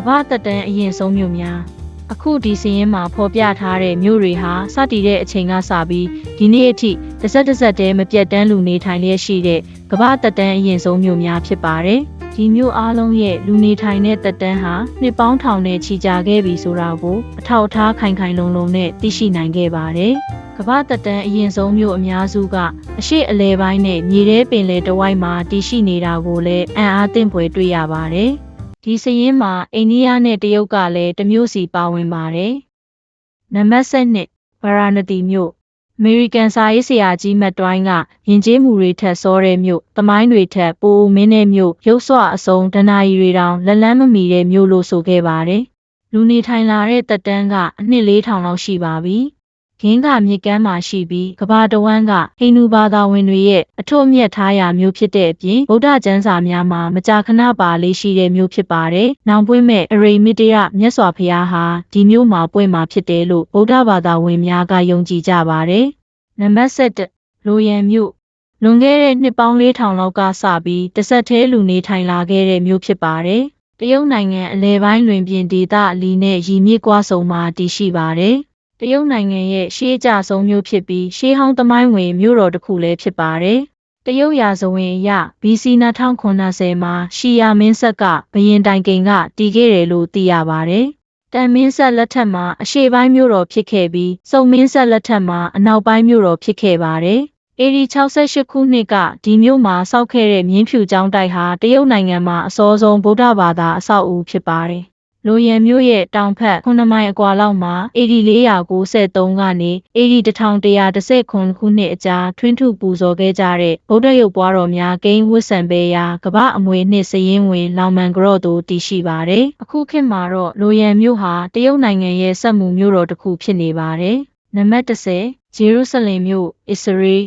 ကမ္ဘာတက်တန်းအရင်ဆုံးမြို့များအခုဒီစည်ရင်မှာဖော်ပြထားတဲ့မြို့တွေဟာစတည်တဲ့အချိန်ကစပြီးဒီနေ့အထိတစ်စက်တစ်စက်တည်းမပြတ်တမ်းလူနေထိုင်လျက်ရှိတဲ့ကမ္ဘာတက်တန်းအရင်ဆုံးမြို့များဖြစ်ပါတယ်ဒီမြို့အားလုံးရဲ့လူနေထိုင်တဲ့တက်တန်းဟာနှစ်ပေါင်းထောင်နဲ့ချီကြာခဲ့ပြီဆိုတာကိုအထောက်အထားခိုင်ခိုင်လုံလုံနဲ့သိရှိနိုင်ခဲ့ပါတယ်ကမ္ဘာတက်တန်းအရင်ဆုံးမြို့အများစုကအရှိအလဲပိုင်းနဲ့မြေထဲပင်လယ်တဝိုက်မှာတည်ရှိနေတာကိုလည်းအံ့အားသင့်ဖွယ်တွေ့ရပါတယ်။ ဒီစည်ရင်းမှာအိန္ဒိယနဲ့တရုတ်ကလည်းတစ်မျိုးစီပါဝင်ပါတယ်။နံပါတ်7ဗာရာဏသီမြို့အမေရိကန်စာရေးဆရာကြီးမက်တွိုင်းကယဉ်ကျေးမှုတွေထက်စောတဲ့မြို့၊တမိုင်းတွေထက်ပိုမင်းတဲ့မြို့ရုပ်စွအစုံဒနာရီတွေတောင်လက်လန်းမမီတဲ့မြို့လို့ဆိုခဲ့ပါတယ်။လူနေထိုင်လာတဲ့တက်တန်းကအနှစ်4000လောက်ရှိပါပြီ။ ဂင်းကမြစ်ကမ်းမှာရှိပြီးကဘာတဝမ်းကဟိန္ဒူဘာသာဝင်တွေရဲ့အထွတ်အမြတ်ထားရာမျိုးဖြစ်တဲ့အပြင်ဗုဒ္ဓကျမ်းစာများမှာမကြာခဏပါလေးရှိတဲ့မျိုးဖြစ်ပါတယ်။နောင်ပွင့်မဲ့အရိမိတရမြတ်စွာဘုရားဟာဒီမျိုးမှာပွင့်မှာဖြစ်တယ်လို့ဗုဒ္ဓဘာသာဝင်များကယုံကြည်ကြပါတယ်။နံပါတ်7လိုရန်မြို့လွန်ခဲ့တဲ့နှစ်ပေါင်း4000လောက်ကစပြီးတဆက်သေးလူနေထိုင်လာခဲ့တဲ့မြို့ဖြစ်ပါတယ်။တရုတ်နိုင်ငံအလဲပိုင်းလွင်ပြင်ဒေသအလီနဲ့ရီမြစ်ကွာဆုံမှာတည်ရှိပါတယ်။ တရုတ်နိုင်ငံရဲ့ရှေးကြဆုံးမြို့ဖြစ်ပြီးရှေးဟောင်းသမိုင်းဝင်မြို့တော်တစ်ခုလည်းဖြစ်ပါတယ်။တရုတ်ရာဇဝင်အရ BC 2090မှာရှီယာမင်းဆက်ကဘရင်တိုင်ကိန်ကတည်ခဲ့တယ်လို့သိရပါတယ်။တန်မင်းဆက်လက်ထက်မှာအရှေ့ပိုင်းမြို့တော်ဖြစ်ခဲ့ပြီးစုံမင်းဆက်လက်ထက်မှာအနောက်ပိုင်းမြို့တော်ဖြစ်ခဲ့ပါတယ်။အေဒီ68ခုနှစ်ကဒီမြို့မှာစောက်ခဲ့တဲ့မြင်းဖြူကျောင်းတိုက်ဟာတရုတ်နိုင်ငံမှာအစောဆုံးဗုဒ္ဓဘာသာအဆောက်အဦဖြစ်ပါတယ်။ လိုရန်မြို့ရဲ့တောင်ဘက်9မိုင်အကွာလောက်မှာ AD 493ကနေ AD 1119ခုနှစ်အကြာထွင်းထုပူဇော်ခဲ့ကြတဲ့ဗုဒ္ဓရုပ်ပွားတော်များဂိမ်းဝတ်ဆံပဲရာကပ္ပအမွေနှစ်စရင်ဝင်လောင်မန်ကြော့တို့တည်ရှိပါတယ်။အခုခေတ်မှာတော့လိုရန်မြို့ဟာတရုတ်နိုင်ငံရဲ့စက်မှုမြို့တော်တစ်ခုဖြစ်နေပါတယ်။နံပါတ်30ဂျေရုဆလင်မြို့အစ္စရေး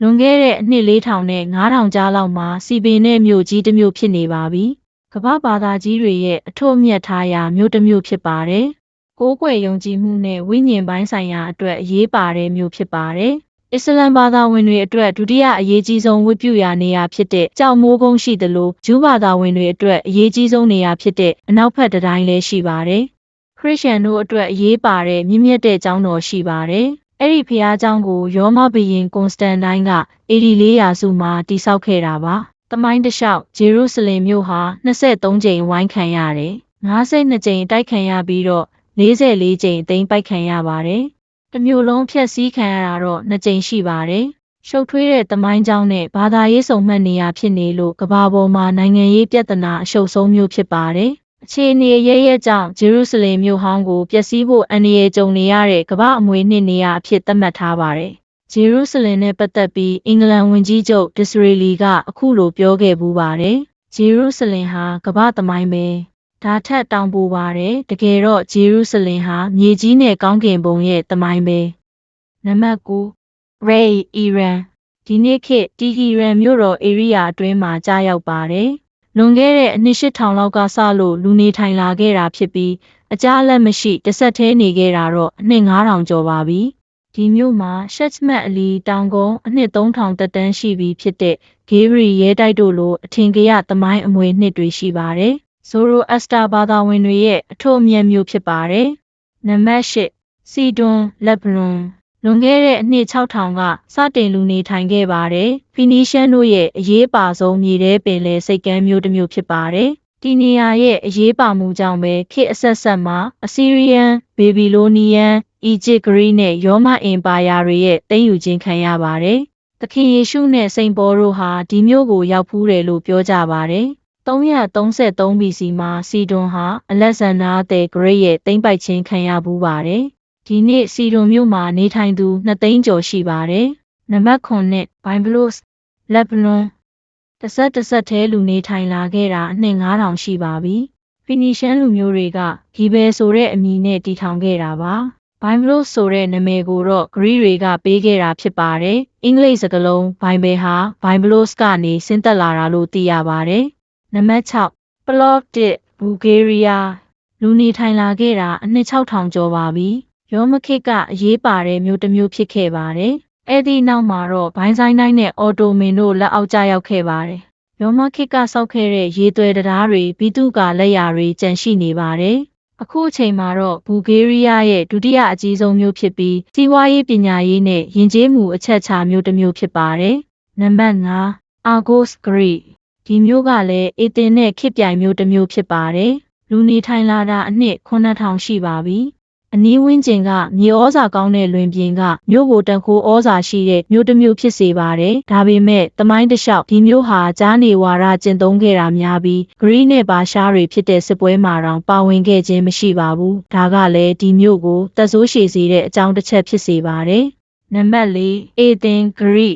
လွန်ခဲ့တဲ့အနှစ်4000နဲ့9000ကြားလောက်မှာစီပင်နဲ့မြို့ကြီးတစ်မြို့ဖြစ်နေပါပြီ။ ကမ္ဘာဘာသာကြီးတွေရဲ့အထွတ်အမြတ်ထားရာမြို့တစ်မြို့ဖြစ်ပါတယ်။ကိုးကွယ်ယုံကြည်မှုနဲ့ဝိညာဉ်ပိုင်းဆိုင်ရာအတွက်အရေးပါတဲ့မြို့ဖြစ်ပါတယ်။အစ္စလမ်ဘာသာဝင်တွေအတွက်ဒုတိယအရေးကြီးဆုံးဝတ်ပြုရာနေရာဖြစ်တဲ့ကြောက်မိုးကုန်းရှိသလိုဂျူးဘာသာဝင်တွေအတွက်အရေးကြီးဆုံးနေရာဖြစ်တဲ့အနောက်ဘက်တတိုင်းလည်းရှိပါတယ်။ခရစ်ယာန်တို့အတွက်အရေးပါတဲ့မြင့်မြတ်တဲ့ကျောင်းတော်ရှိပါတယ်။အဲ့ဒီဖျားကျောင်းကိုရောမဘီရင်ကွန်စတန်တိုင်းက84ရာစုမှာတည်ဆောက်ခဲ့တာပါ။ တမိုင်းတလျှောက်ဂျေရုဆလင်မြို့ဟာ23ကြိမ်ဝိုင်းခံရတယ်။52ကြိမ်တိုက်ခံရပြီးတော့44ကြိမ်သိမ်းပိုက်ခံရပါတယ်။တစ်မျိုးလုံးဖျက်ဆီးခံရတာတော့2ကြိမ်ရှိပါတယ်။ရှုပ်ထွေးတဲ့တမိုင်းကြောင်းနဲ့ဘာသာရေးစုံမှတ်နေရဖြစ်နေလို့ကဘာပေါ်မှာနိုင်ငံရေးပြဿနာအရှုပ်ဆုံးမျိုးဖြစ်ပါတယ်။အခြေအနေရဲရဲကြောင့်ဂျေရုဆလင်မြို့ဟောင်းကိုပျက်စီးဖို့အန္တရာယ်ကြုံနေရတဲ့ကမ္ဘာအမွေနှစ်နေရာအဖြစ်သတ်မှတ်ထားပါတယ် ဂျေရုဆလင်နဲ့ပတ်သက်ပြီးအင်္ဂလန်ဝန်ကြီးချုပ်ဒစ္စရေလီကအခုလိုပြောခဲ့ပူးပါတယ်။ဂျေရုဆလင်ဟာကမ္ဘာသမိုင်းပဲ။ဒါထက်တောင်ပိုပါတယ်။တကယ်တော့ဂျေရုဆလင်ဟာမြေကြီးနဲ့ကောင်းကင်ဘုံရဲ့သမိုင်းပဲ။နံပါတ်9 Ray Iran ဒီနေ့ခေတ်တီဟီရန်မြို့တော်ဧရိယာအတွင်းမှာကြားရောက်ပါတယ်။လွန်ခဲ့တဲ့အနှစ်8000လောက်ကစလို့လူနေထိုင်လာခဲ့တာဖြစ်ပြီးအကြအလက်မရှိတစ်ဆက်သေးနေခဲ့တာတော့အနှစ်9000ကျော်ပါပြီ။ ဒီမြို့မှာရှက်ချမတ်အလီတောင်ကုန်းအနှစ်3000တက်တန်းရှိပြီဖြစ်တဲ့ဂေးရီရဲတိုက်တို့လိုအထင်ကရသမိုင်းအမွေနှစ်တွေရှိပါတယ်။ဇိုရိုအက်စတာဘာသာဝင်တွေရဲ့အထွတ်အမြတ်မျိုးဖြစ်ပါတယ်။နံပါတ်၈စီဒွန်လက်ဘရွန်လွန်ခဲ့တဲ့အနှစ်6000ကစတင်လူနေထိုင်ခဲ့ပါတယ်။ဖီနီရှန်တို့ရဲ့အရေးပါဆုံးမြေထဲပင်လယ်စိတ်ကမ်းမျိုးတစ်မျိုးဖြစ်ပါတယ်။ဒီနေရာရဲ့အရေးပါမှုကြောင့်ပဲခေတ်အဆက်ဆက်မှာအစီရီယန်ဘေဘီလိုနီယန် အီဂျစ်ဂရိနဲ့ရောမအင်ပါယာတွေရဲ့သိမ်းယူခြင်းခံရပါတယ်။သခင်ယေရှုနဲ့စိန်ပေါတို့ဟာဒီမြို့ကိုရောက်ဖူးတယ်လို့ပြောကြပါတယ်။333 BC မှာစီဒွန်ဟာအလက်ဇန်ဒါတဲ့ဂရိရဲ့သိမ်းပိုက်ခြင်းခံရဘူးပါတယ်။ဒီနေ့စီဒွန်မြို့မှာနေထိုင်သူ2သိန်းကျော်ရှိပါတယ်။နံပါတ်9နဲ့ဘိုင်ဘလုစ်လက်ဘလွန်တစ်ဆက်တစ်ဆက်သေးလူနေထိုင်လာခဲ့တာအနှစ်9000ရှိပါပြီ။ဖီနီရှန်လူမျိုးတွေကဂီဘယ်ဆိုတဲ့အမည်နဲ့တည်ထောင်ခဲ့တာပါ။ ဘိုင်ဘလုဆိုတဲ့နာမည်ကိုတော့ဂရီတွေကပေးခဲ့တာဖြစ်ပါတယ်။အင်္ဂလိပ်စကားလုံးဘိုင်ဘယ်ဟာဘိုင်ဘလုစ်ကနေဆင်းသက်လာတာလို့သိရပါတယ်။နံပါတ်6ပလော့တစ်ဘူဂေးရီးယားလူနေထိုင်လာခဲ့တာအနှစ်6000ကျော်ပါပြီ။ရောမခစ်ကအရေးပါတဲ့မျိုးတစ်မျိုးဖြစ်ခဲ့ပါတယ်။အဲ့ဒီနောက်မှာတော့ဘိုင်းဆိုင်တိုင်းနဲ့အော်တိုမင်တို့လက်အောက်ကျရောက်ခဲ့ပါတယ်ရောမခေတ်ကစောက်ခဲ့တဲ့ရေသွဲတရားတွေဘီတုကလက်ရာတွေကျန်ရှိနေပါတယ်။ အခုအချိန်မှာတော့ဘူဂေးရီးယားရဲ့ဒုတိယအကြီးဆုံးမြို့ဖြစ်ပြီးစီးပွားရေးပညာရေးနဲ့ယဉ်ကျေးမှုအချက်အခြာမြို့တစ်မြို့ဖြစ်ပါတယ်။နံပါတ်5 Argos Greek ဒီမြို့ကလည်းအေသင်နဲ့ခေတ်ပြိုင်မြို့တစ်မြို့ဖြစ်ပါတယ်။လူနေထိုင်လာတာအနှစ်9000ရှိပါပြီ။ အနီးဝန်းကျင်ကမြေဩဇာကောင်းတဲ့လွင်ပြင်ကမြို့ကိုတန်ခိုးဩဇာရှိတဲ့မြို့တစ်မြို့ဖြစ်စေပါတယ်။ဒါပေမဲ့တမိုင်းတစ်လျှောက်ဒီမြို့ဟာကြားနေဝါရကျင့်သုံးခဲ့တာများပြီးဂရီးနဲ့ဘာရှားတွေဖြစ်တဲ့စစ်ပွဲမှာတောင်ပါဝင်ခဲ့ခြင်းမရှိပါဘူး။ဒါကလည်းဒီမြို့ကိုတက်ဆိုးရှည်စေတဲ့အကြောင်းတစ်ချက်ဖြစ်စေပါတယ်။နံပါတ်၄အေသင်ဂရီ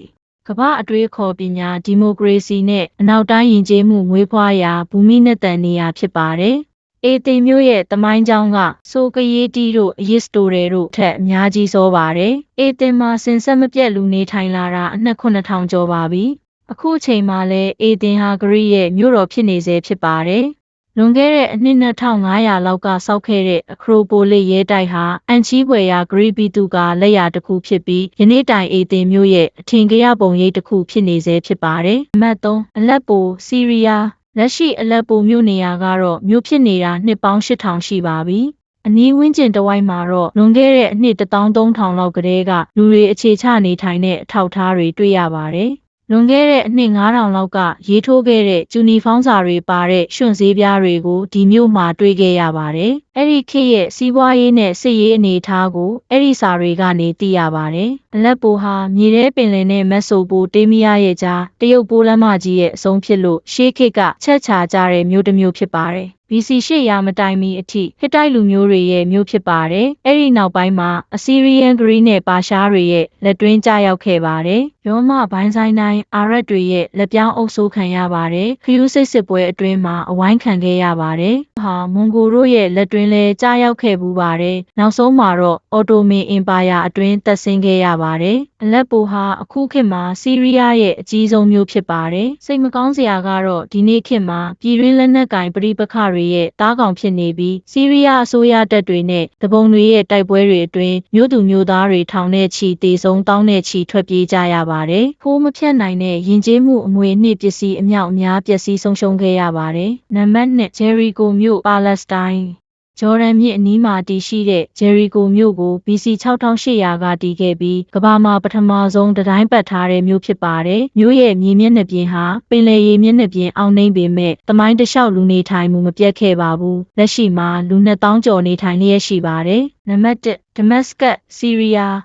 ကမ္ဘာအတွေးခေါ်ပညာဒီမိုကရေစီနဲ့အနောက်တိုင်းယဉ်ကျေးမှုမွေးဖွားရာဘူမိနဲ့တန်နေရာဖြစ်ပါတယ်။ အေသင်မျိုးရဲ့တမိုင်းကြောင်းကဆိုကရေးတီတို့အယစ်စတိုတွေတို့ထက်အများကြီးစောပါတယ်။အေသင်မှာစင်ဆက်မပြတ်လူနေထိုင်လာတာအနှစ်9000ကျော်ပါပြီ။အခုအချိန်မှာလည်းအေသင်ဟာဂရိရဲ့မြို့တော်ဖြစ်နေစေဖြစ်ပါတယ်။လွန်ခဲ့တဲ့အနှစ်2500လောက်ကစောက်ခဲ့တဲ့အခရိုပိုလစ်ရဲတိုက်ဟာအန်ချီးပွေရာဂရိပီတူကလက်ရာတစ်ခုဖြစ်ပြီးယနေ့တိုင်အေသင်မြို့ရဲ့အထင်ကရပုံရိပ်တစ်ခုဖြစ်နေစေဖြစ်ပါတယ်။အမှတ်3အလက်ပိုစီးရီးယား လက်ရှိအလက်ပိုမြို့နေရာကတော့မြို့ဖြစ်နေတာနှစ်ပေါင်း8000ရှိပါပြီ။အနီးဝန်းကျင်တစ်ဝိုက်မှာတော့လွန်ခဲ့တဲ့အနှစ်13000လောက်ကတည်းကလူတွေအခြေချနေထိုင်တဲ့အထောက်အထားတွေတွေ့ရပါတယ်။လွန်ခဲ့တဲ့အနှစ်9000လောက်ကရေးထိုးခဲ့တဲ့ဂျူနီဖောင်းစာတွေပါတဲ့ရွှွန့်စည်းပြားတွေကိုဒီမြို့မှာတွေ့ခဲ့ရပါတယ်။အဲ့ဒီခေတ်ရဲ့စီးပွားရေးနဲ့စစ်ရေးအနေအထားကိုအဲ့ဒီစာတွေကနေသိရပါတယ်။အလက်ပိုဟာမြေထဲပင်လယ်နဲ့မက်ဆိုပိုတေးမီးယားရဲ့ကြားတရုတ်ပိုးလမ်းမကြီးရဲ့အဆုံးဖြစ်လို့ရှေးခေတ်ကချက်ချာကြတဲ့မြို့တစ်မြို့ဖြစ်ပါတယ်။ BC ရှေ့ရာမတိုင်မီအထိဟစ်တိုက်လူမျိုးတွေရဲ့မြို့ဖြစ်ပါတယ်။အဲ့ဒီနောက်ပိုင်းမှာအစီရီယန်ဂရီနဲ့ပါရှားတွေရဲ့လက်တွင်းကျရောက်ခဲ့ပါတယ်။ရောမဘိုင်းဆိုင်တိုင်းအာရက်တွေရဲ့လက်ပြောင်းအုပ်ဆိုးခံရပါတယ်။ခရူးစိတ်စစ်ပွဲအတွင်းမှာအဝိုင်းခံခဲ့ရပါတယ်။ဟာမွန်ဂိုတို့ရဲ့လက်တွင်းလဲကျရောက်ခဲ့ပူပါတယ်။နောက်ဆုံးမှာတော့အော်တိုမင်အင်ပါယာအတွင်းတက်ဆင်းခဲ့ရပါတယ်။အလက်ပိုဟာအခုခေတ်မှာစီးရီးယားရဲ့အကြီးဆုံးမြို့ဖြစ်ပါတယ်။စိတ်မကောင်းစရာကတော့ဒီနေ့ခေတ်မှာပြည်တွင်းလက်နက်ကင်ပဋိပက္ခတွေရဲ့တားကောင်ဖြစ်နေပြီးစီးရီးယားအစိုးရတပ်တွေနဲ့တပုံတွေရဲ့တိုက်ပွဲတွေအတွင်းမြို့သူမြို့သားတွေထောင်နဲ့ချီတေဆုံးတောင်းနဲ့ချီထွက်ပြေးကြရပါတယ်။ဖိုးမဖြတ်နိုင်တဲ့ယဉ်ကျေးမှုအမွေအနှစ်ပစ္စည်းအမြောက်အများပျက်စီးဆုံးရှုံးခဲ့ရပါတယ်။နံပါတ်2ဂျယ်ရီကိုမြို့ပါလက်စတိုင်း ဂျော်ဒန်မြစ်အနီးမှာတည်ရှိတဲ့ဂျယ်ရီကိုမြို့ကို BC 6800ကတည်ခဲ့ပြီးကမ္ဘာမှာပထမဆုံးတတိုင်းပတ်ထားတဲ့မြို့ဖြစ်ပါတယ်။မြို့ရဲ့မြေမျက်နှာပြင်ဟာပင်လယ်ရေမျက်နှာပြင်အောင်နှိမ့်ပေမဲ့တမိုင်းတလျှောက်လူနေထိုင်မှုမပြတ်ခဲ့ပါဘူး။လက်ရှိမှာလူ2000ကျော်နေထိုင်လျက်ရှိပါတယ်။နံပါတ်1ဒမတ်စကတ်စီးရီးယား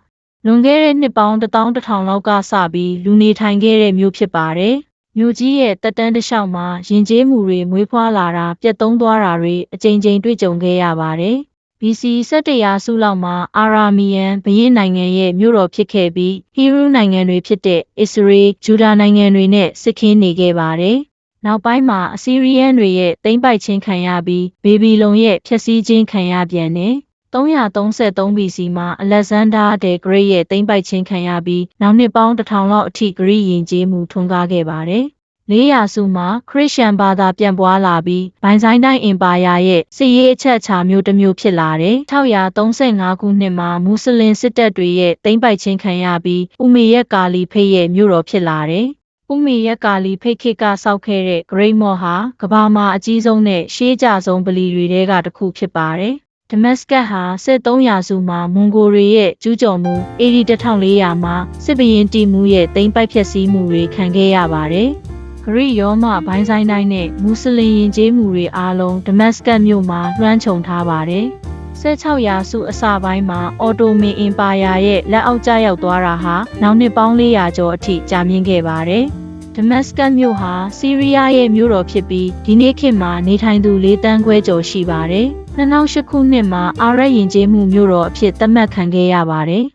လွန်ခဲ့တဲ့နှစ်ပေါင်း1100လောက်ကစပြီးလူနေထိုင်ခဲ့တဲ့မြို့ဖြစ်ပါတယ်။ မြို့ကြီးရဲ့တက်တန်းတစ်လျှောက်မှာယဉ်ကျေးမှုတွေမွေးဖွားလာတာပြတ်သုံးသွားတာတွေအကြိမ်ကြိမ်တွေ့ကြုံခဲ့ရပါတယ်။ BC 17ရာစုလောက်မှာအာရာမီယန်ဘရင့်နိုင်ငံရဲ့မြို့တော်ဖြစ်ခဲ့ပြီးဟီရူးနိုင်ငံတွေဖြစ်တဲ့အစ္စရေးဂျူဒါနိုင်ငံတွေနဲ့စစ်ခင်းနေခဲ့ပါတယ်။နောက်ပိုင်းမှာအစီရီယန်တွေရဲ့တိမ့်ပိုက်ခြင်းခံရပြီးဘေဘီလုံရဲ့ဖျက်ဆီးခြင်းခံရပြန်တယ်။ 333 BC မှာအလက်ဇန်ဒါဒယ်ဂရိတ်ရဲ့သိမ်းပိုက်ခြင်းခံရပြီးနောက်နှစ်ပေါင်း1000လောက်အထိဂရိယဉ်ကျေးမှုထွန်းကားခဲ့ပါတယ်။လေးရာစုမှာခရစ်ယာန်ဘာသာပြန်ပွားလာပြီးဘိုင်ဇိုင်းတိုင်းအင်ပါယာရဲ့စစ်ရေးအချက်အခြာမျိုးတစ်မျိုးဖြစ်လာတယ်။635ခုနှစ်မှာမွတ်စလင်စစ်တပ်တွေရဲ့သိမ်းပိုက်ခြင်းခံရပြီးဥမေယက်ကာလီဖိတ်ရဲ့မြို့တော်ဖြစ်လာတယ်။ဥမေယက်ကာလီဖိတ်ခေတ်ကစောက်ခဲ့တဲ့ဂရိတ်မော့ဟာကဘာမှာအကြီးဆုံးနဲ့ရှေးကြဆုံးဗလီတွေထဲကတစ်ခုဖြစ်ပါတယ်။ ဒမတ်စကတ်ဟာစစ်3ရာစုမှာမွန်ဂိုတွေရဲ့ကျူးကျော်မှု AD 1400မှာစစ်ဘရင်တီမူရဲ့တိမ့်ပိုက်ဖျက်ဆီးမှုတွေခံခဲ့ရပါတယ်။ဂရိယောမဘိုင်းဆိုင်တိုင်းနဲ့မွတ်စလင်ယဉ်ကျေးမှုတွေအားလုံးဒမတ်စကတ်မြို့မှာလွှမ်းခြုံထားပါတယ်။16ရာစုအစပိုင်းမှာအော်တိုမင်အင်ပါယာရဲ့လက်အောက်ကျရောက်သွားတာဟာနောက်နှစ်ပေါင်း400ကျော်အထိကြာမြင့်ခဲ့ပါတယ်။ဒမတ်စကတ်မြို့ဟာစီးရီးယားရဲ့မြို့တော်ဖြစ်ပြီးဒီနေ့ခေတ်မှာနေထိုင်သူ၄တန်းခွဲကျော်ရှိပါတယ်။ 2008ခုနှစ်မှာအာရက်ယဉ်ကျေးမှုမြို့တော်အဖြစ်သတ်မှတ်ခံခဲ့ရပါတယ်။